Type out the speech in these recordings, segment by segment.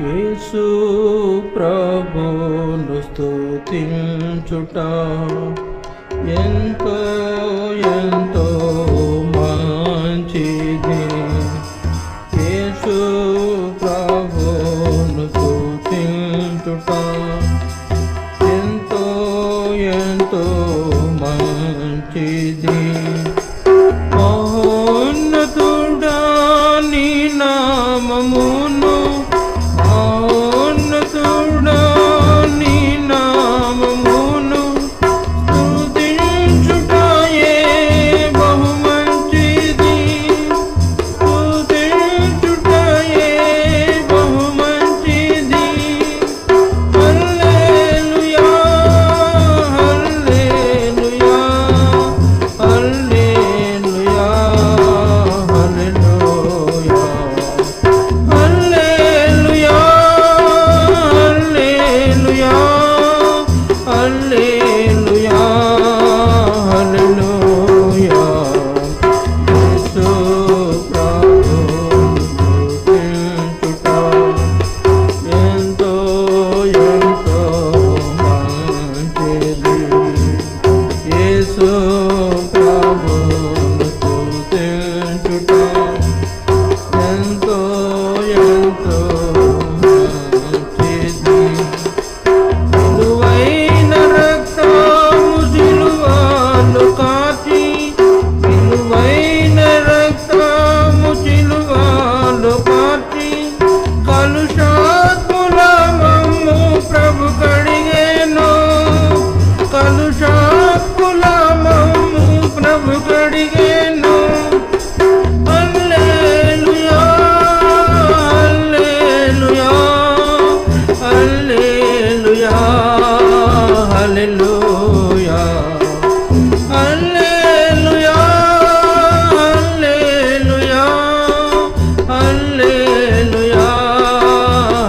యేసు ప్రభును స్తుతించుట ఎంతో ఎంత హల్లెలూయా హల్లెలూయా హల్లెలూయా హల్లెలూయా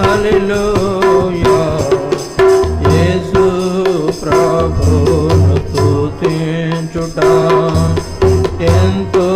హల్లెలూయా యేసు ప్రభును స్తుతించుట ఎంతో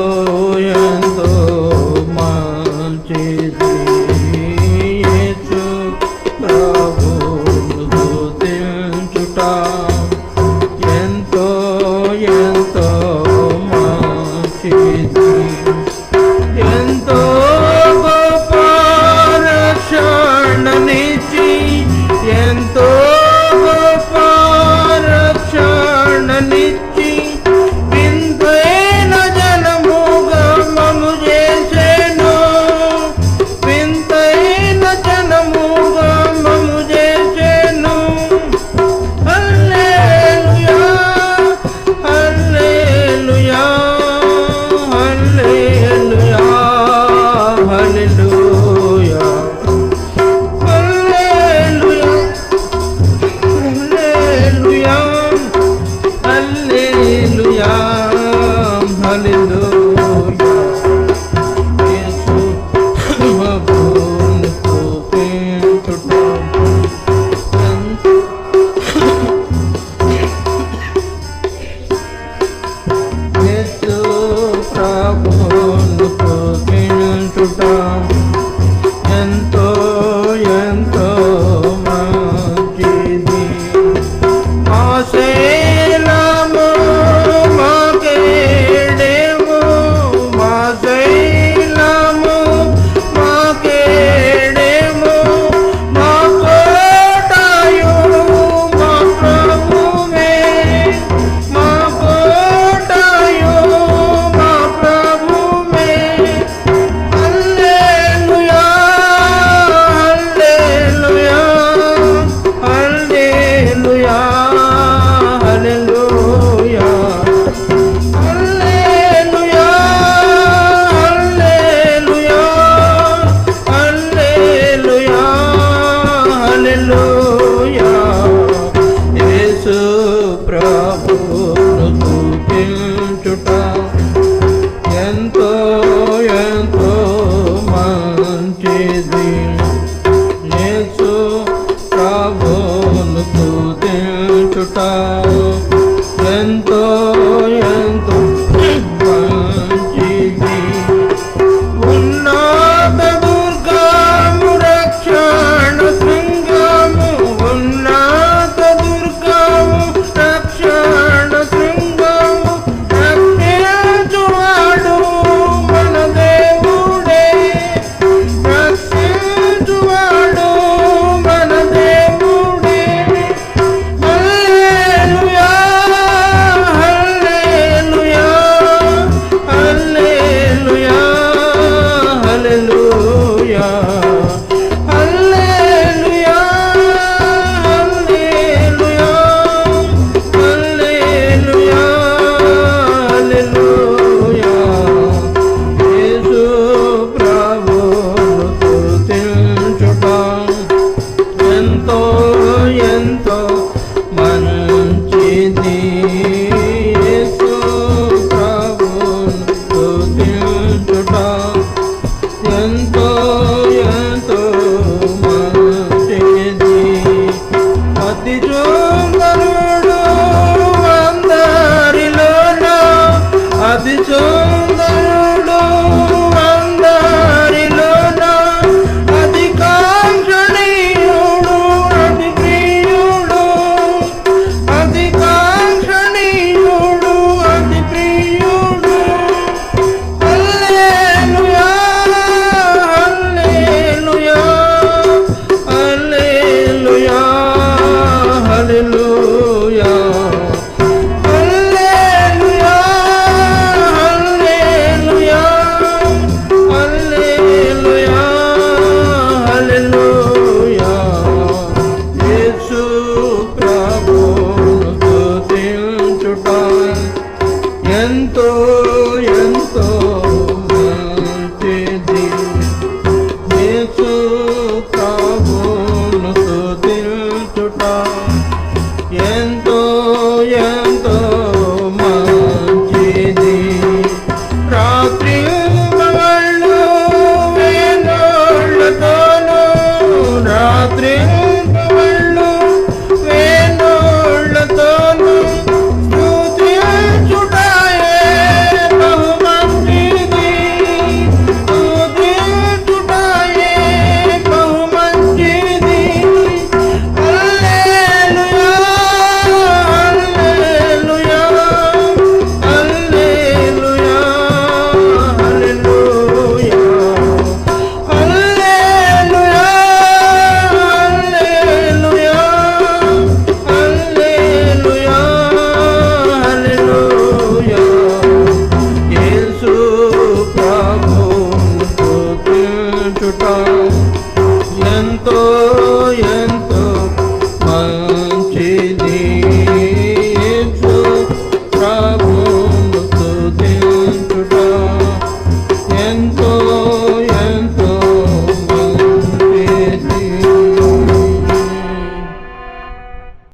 hallelujah.